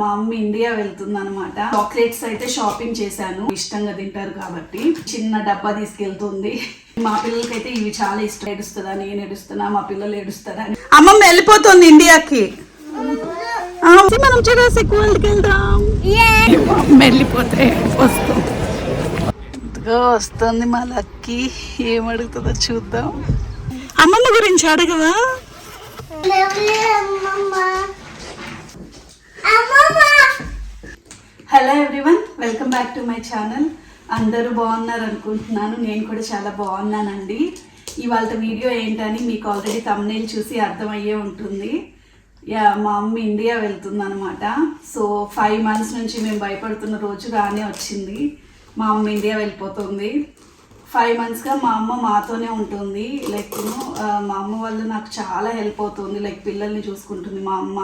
మా అమ్మ ఇండియా వెళ్తుంది అనమాట చాక్లెట్స్ అయితే షాపింగ్ చేశాను. ఇష్టంగా తింటారు కాబట్టి. చిన్న డబ్బా తీసుకెళ్తుంది. మా పిల్లలకైతే ఇవి చాలా ఇష్టం. ఏడుస్తుందా నేను ఏడుస్తున్నా మా పిల్లలు ఏడుస్తారా అమ్మమ్మ వెళ్ళిపోతుంది ఇండియాకి. ఆ, మనం వరల్డ్కి వెళ్దాం. అమ్మ వెళ్ళిపోతే వస్తాం ఇదిగో వస్తుంది మా లక్కీ. ఏం అడుగుతుందో చూద్దాం. అమ్మమ్మ గురించి అడగవా? Hello everyone welcome back to my channel అందరూ బాగున్నారు అనుకుంటున్నాను నేను కూడా చాలా బాగున్నానండి. ఇవాళ వీడియో ఏంటని మీకు ఆల్రెడీ తమ్నేల్ చూసి అర్థమయ్యే ఉంటుంది. యా మా అమ్మ ఇండియా వెళ్తుందనమాట సో ఫైవ్ మంత్స్ నుంచి మేము భయపడుతున్న రోజు రానే వచ్చింది. మా అమ్మ ఇండియా వెళ్ళిపోతుంది. ఫైవ్ మంత్స్గా మా అమ్మ మాతోనే ఉంటుంది. లైక్ మా అమ్మ వల్ల నాకు చాలా హెల్ప్ అవుతుంది. లైక్ పిల్లల్ని చూసుకుంటుంది మా అమ్మ.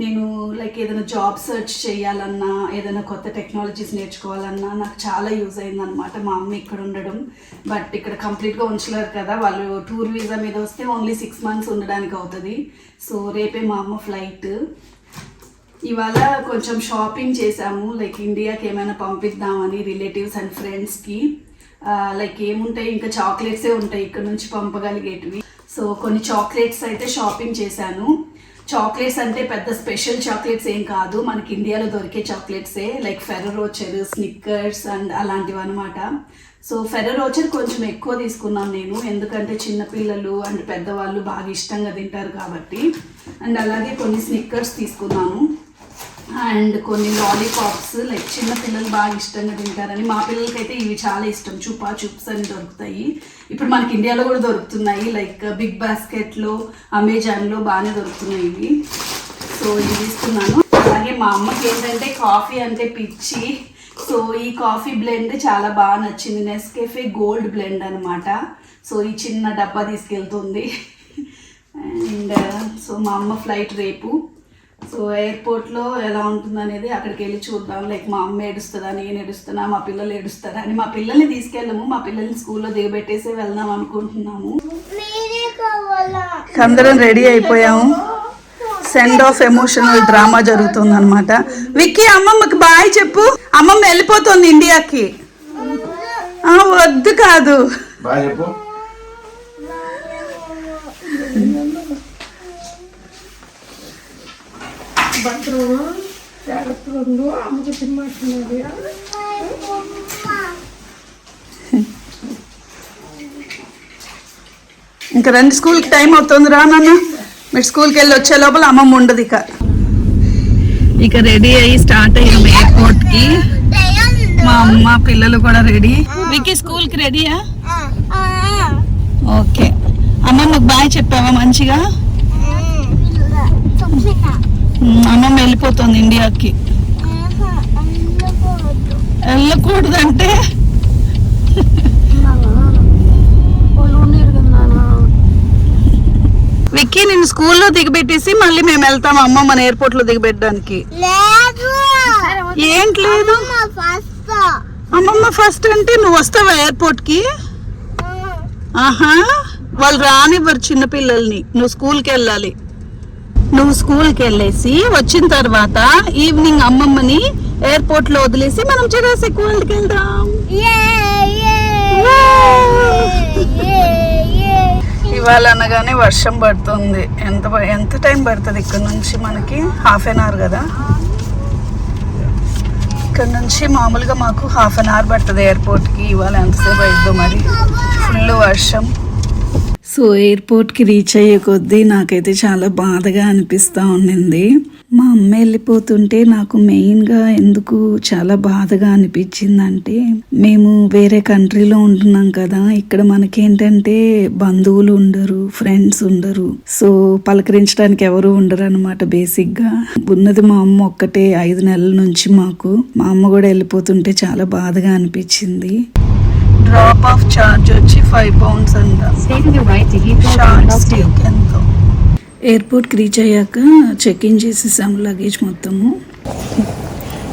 నేను లైక్ ఏదైనా జాబ్ సెర్చ్ చేయాలన్నా ఏదైనా కొత్త టెక్నాలజీస్ నేర్చుకోవాలన్నా నాకు చాలా యూజ్ అయిందనమాట మా అమ్మ ఇక్కడ ఉండడం. బట్ ఇక్కడ కంప్లీట్గా ఉంచలేరు కదా వాళ్ళు టూర్ వీసా మీద వస్తే ఓన్లీ సిక్స్ మంత్స్ ఉండడానికి అవుతుంది. సో రేపే మా అమ్మ ఫ్లైట్ ఇవాళ కొంచెం షాపింగ్ చేసాము లైక్ ఇండియాకి ఏమైనా పంపిద్దామని రిలేటివ్స్ అండ్ ఫ్రెండ్స్కి లైక్ ఏముంటాయి? ఇంకా చాక్లెట్సే ఉంటాయి. ఇక్కడ నుంచి పంపగలిగేటివి. సో కొన్ని చాక్లెట్స్ అయితే షాపింగ్ చేశాను. చాక్లెట్స్ అంటే పెద్ద స్పెషల్ చాక్లెట్స్ ఏం కాదు. మనకి ఇండియాలో దొరికే చాక్లెట్సే. Like Ferrero Rocher Snickers and అలాంటివి అనమాట సో ఫెర్రోచర్ కొంచెం ఎక్కువ తీసుకున్నాను నేను. ఎందుకంటే చిన్నపిల్లలు అండ్ పెద్దవాళ్ళు బాగా ఇష్టంగా తింటారు కాబట్టి. అండ్ అలాగే కొన్ని స్నిక్కర్స్ తీసుకున్నాను. అండ్ కొన్ని లాలీపాప్స్ లైక్ చిన్న పిల్లలు బాగా ఇష్టంగా తింటారని మా పిల్లలకైతే ఇవి చాలా ఇష్టం. చూపా చూప్స్ అని దొరుకుతాయి. ఇప్పుడు మనకి ఇండియాలో కూడా దొరుకుతున్నాయి. లైక్ బిగ్ బాస్కెట్లో అమెజాన్లో బాగానే దొరుకుతున్నాయి ఇవి. సో ఇవి ఇస్తున్నాను అలాగే మా అమ్మకి ఏంటంటే కాఫీ అంటే పిచ్చి. సో ఈ కాఫీ బ్లెండ్ చాలా బాగా నచ్చింది. నెస్కెఫే గోల్డ్ బ్లెండ్ అనమాట సో ఈ చిన్న డబ్బా తీసుకెళ్తుంది. అండ్ సో uh, మా అమ్మ ఫ్లైట్ రేపు. సో ఎయిర్పోర్ట్లో ఎలా ఉంటుంది అనేది అక్కడికి వెళ్ళి చూద్దాం. లైక్ మా అమ్మ ఏడుస్తుందా నేను ఏడుస్తున్నా మా పిల్లలు ఏడుస్తారా అని మా పిల్లల్ని తీసుకెళ్ళము. మా పిల్లల్ని స్కూల్లో దిగబెట్టేసే వెళ్దాం అనుకుంటున్నాము. అందరం రెడీ అయిపోయాము. సెండ్ ఆఫ్ ఎమోషనల్ డ్రామా జరుగుతుంది అనమాట విక్కీ అమ్మమ్మకి బాయ్ చెప్పు. అమ్మమ్మ వెళ్ళిపోతుంది ఇండియాకి. ఆ, వద్దు కాదు. బాగా చెప్పు. ఇంకా రండి స్కూల్కి టైం అవుతుంది. రా నాన్న. మీరు స్కూల్కి వెళ్ళి వచ్చే లోపల అమ్మమ్మ ఉండదు ఇక. ఇక రెడీ అయ్యి స్టార్ట్ అయ్యాం ఎయిర్పోర్ట్కి మా అమ్మ పిల్లలు కూడా రెడీ. వికీ స్కూల్కి రెడీయా ఓకే. అమ్మమ్మకు బాయ్ చెప్పావా మంచిగా? అమ్మమ్మ వెళ్ళిపోతుంది ఇండియాకి. వెళ్ళకూడదంటే? విక్కీ నేను స్కూల్లో దిగబెట్టేసి మళ్ళీ మేము వెళ్తాం అమ్మమ్మని ఎయిర్పోర్ట్లో దిగబెట్టడానికి. ఏంటి లేదు? అమ్మమ్మ ఫస్ట్. అంటే నువ్వు వస్తావా ఎయిర్పోర్ట్కి ఆహా. వాళ్ళు రానివ్వరు చిన్నపిల్లల్ని. నువ్వు స్కూల్కి వెళ్ళాలి. నువ్వు స్కూల్కి వెళ్ళేసి వచ్చిన తర్వాత ఈవినింగ్ అమ్మమ్మని ఎయిర్పోర్ట్లో వదిలేసి మనం జురాసిక్ వరల్డ్కి వెళ్దాం. ఇవాళ అనగానే వర్షం పడుతుంది. ఎంత ఎంత టైం పడుతుంది ఇక్కడ నుంచి మనకి? హాఫ్ అన్ అవర్ కదా? ఇక్కడ నుంచి మామూలుగా మాకు హాఫ్ అన్ అవర్ పడుతుంది ఎయిర్పోర్ట్కి. ఇవాళ ఎంతసేపు అయిద్దో మరి. ఫుల్ వర్షం. సో ఎయిర్పోర్ట్కి రీచ్ అయ్యే కొద్దీ నాకైతే చాలా బాధగా అనిపిస్తూ ఉండింది. మా అమ్మ వెళ్ళిపోతుంటే నాకు మెయిన్గా ఎందుకు చాలా బాధగా అనిపించిందంటే మేము వేరే కంట్రీలో ఉంటున్నాం కదా ఇక్కడ మనకేంటంటే బంధువులు ఉండరు ఫ్రెండ్స్ ఉండరు. సో పలకరించడానికి ఎవరు ఉండరు అనమాట బేసిక్గా ఉన్నది మా అమ్మ ఒక్కటే ఐదు నెలల నుంచి మాకు. మా అమ్మ కూడా వెళ్ళిపోతుంటే చాలా బాధగా అనిపించింది. డ్రాప్ ఆఫ్ చార్జ్ వచ్చి ఫైవ్ పౌండ్స్ అంట. ఎంతో. ఎయిర్పోర్ట్కి రీచ్ అయ్యాక చెక్ ఇన్ చేసేసాము లగేజ్ మొత్తము.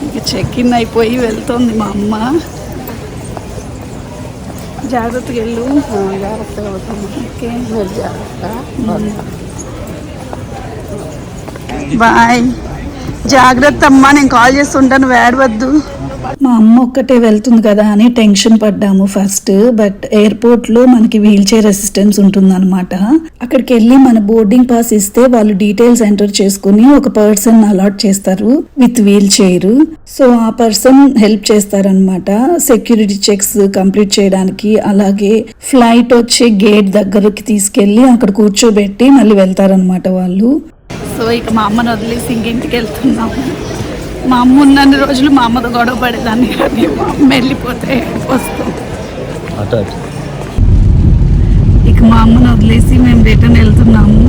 ఇక చెక్ ఇన్ అయిపోయి వెళ్తోంది మా అమ్మ. జాగ్రత్తగా వెళ్ళు. ఓకే. బాయ్. జాగ్రత్త అమ్మా నేను కాల్ చేస్తుంటాను వేడవద్దు. మా అమ్మ ఒక్కటే వెళ్తుంది కదా అని టెన్షన్ పడ్డాము ఫస్ట్ బట్ ఎయిర్పోర్ట్లో మనకి వీల్ చైర్ అసిస్టెన్స్ ఉంటుందన్నమాట. అక్కడికి వెళ్ళి మన బోర్డింగ్ పాస్ ఇస్తే వాళ్ళు డీటెయిల్స్ ఎంటర్ చేసుకుని ఒక పర్సన్ అలాట్ చేస్తారు విత్ వీల్ చైర్ సో ఆ పర్సన్ హెల్ప్ చేస్తారనమాట సెక్యూరిటీ చెక్స్ కంప్లీట్ చేయడానికి అలాగే ఫ్లైట్ వచ్చే గేట్ దగ్గరకి తీసుకెళ్ళి అక్కడ కూర్చోబెట్టి మళ్ళీ వెళ్తారనమాట వాళ్ళు. సో ఇక మా అమ్మను వదిలేసి ఇంకింటికి వెళ్తున్నాము. మా అమ్మ ఉన్నన్ని రోజులు మా అమ్మతో గొడవ పడేదాన్ని కానీ మా అమ్మ వెళ్ళిపోతే అటు ఇక మా అమ్మని వదిలేసి మేము రిటర్న్ వెళ్తున్నాము.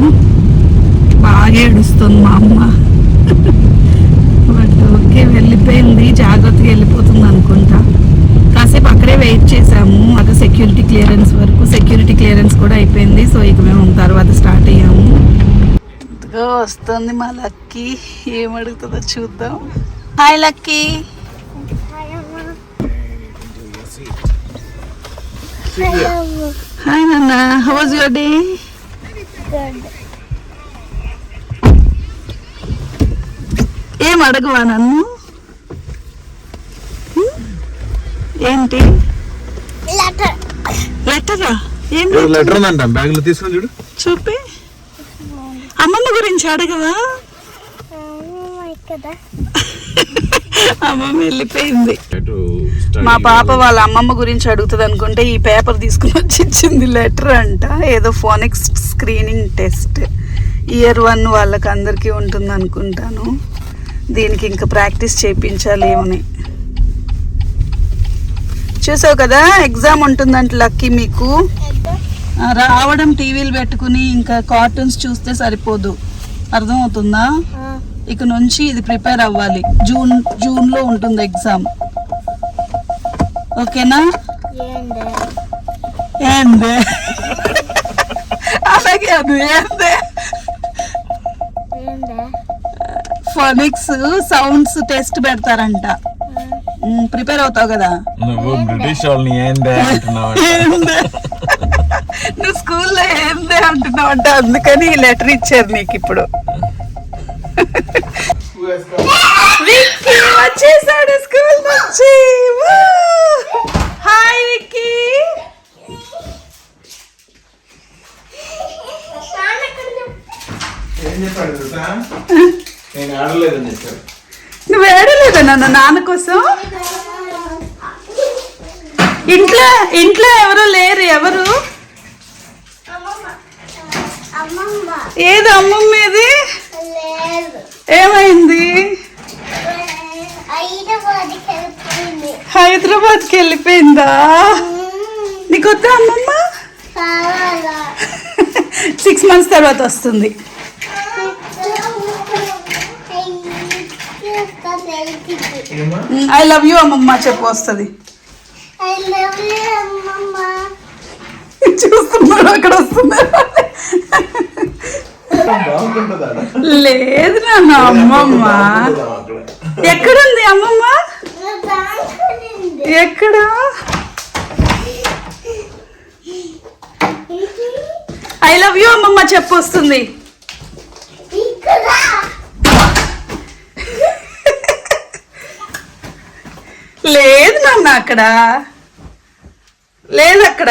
బాగా ఏడుస్తుంది మా అమ్మ. బట్ ఓకే వెళ్ళిపోయింది. జాగ్రత్తగా వెళ్ళిపోతుంది అనుకుంటా. కాసేపు అక్కడే వెయిట్ చేసాము అక్కడ సెక్యూరిటీ క్లియరెన్స్ వరకు సెక్యూరిటీ క్లియరెన్స్ కూడా అయిపోయింది. సో ఇక మేము తర్వాత స్టార్ట్ అయ్యాము. ఇదిగో వస్తుంది మా లక్కీ. ఏమడుగుతుందో చూద్దాం. Hi Lucky. హాయ్ నాన్న హౌస్ యువర్ డే ఏం అడగవా నన్ను? ఏంటి? లెటరా? ఏం లెటర్? ఉందంట? బ్యాగ్లో తీసుకొని చూడు. చూపి. అమ్మమ్మ గురించి అడగవా? అమ్మమ్మ వెళ్ళిపోయింది. మా పాప వాళ్ళ అమ్మమ్మ గురించి అడుగుతుంది అనుకుంటే ఈ పేపర్ తీసుకుని వచ్చి ఇచ్చింది లెటర్ అంట. ఏదో phonics screening test year one వాళ్ళకి అందరికీ ఉంటుంది అనుకుంటాను. దీనికి ఇంకా ప్రాక్టీస్ చేయించాలి ఏమని. చూసావు కదా ఎగ్జామ్ ఉంటుందంట లక్కీ మీకు. రావడం టీవీలు పెట్టుకుని ఇంకా కార్టూన్స్ చూస్తే సరిపోదు. అర్థమవుతుందా? ఇక నుంచి ఇది ప్రిపేర్ అవ్వాలి. జూన్ జూన్లో ఉంటుంది ఎగ్జామ్. ఓకేనా? ఏంది? అలాగే అది ఏంది? ఫోనిక్స్ సౌండ్స్ టెస్ట్ పెడతారంట. ప్రిపేర్ అవుతావు కదా? నువ్వు బ్రిటిష్ వాళ్ళని ఏందే అంటున్నావు? స్కూల్లో ఏంది అంటున్నావు అంటే అందుకని ఈ లెటర్ ఇచ్చారు నీకు ఇప్పుడు. వచ్చేసాడు స్కూల్ నుంచి. Hi Vicky. నువ్వు ఏడలేదా నాన్న? నాన్న కోసం? ఇంట్లో ఇంట్లో ఎవరు లేరు ఎవరు? ఏది అమ్మమ్మ ఏది ఏమైంది? హైదరాబాద్కి వెళ్ళిపోయిందా. నీకు వద్దా అమ్మమ్మ? సిక్స్ మంత్స్ తర్వాత వస్తుంది. ఐ లవ్ యూ అమ్మమ్మ చెప్పు వస్తుంది. చూస్తున్నారు అక్కడ వస్తున్నారు. లేదు నాన్న అమ్మమ్మ. ఎక్కడుంది అమ్మమ్మ? ఎక్కడ? ఐ లవ్ యూ అమ్మమ్మ చెప్పు వస్తుంది. లేదు నాన్న అక్కడ. లేదు అక్కడ.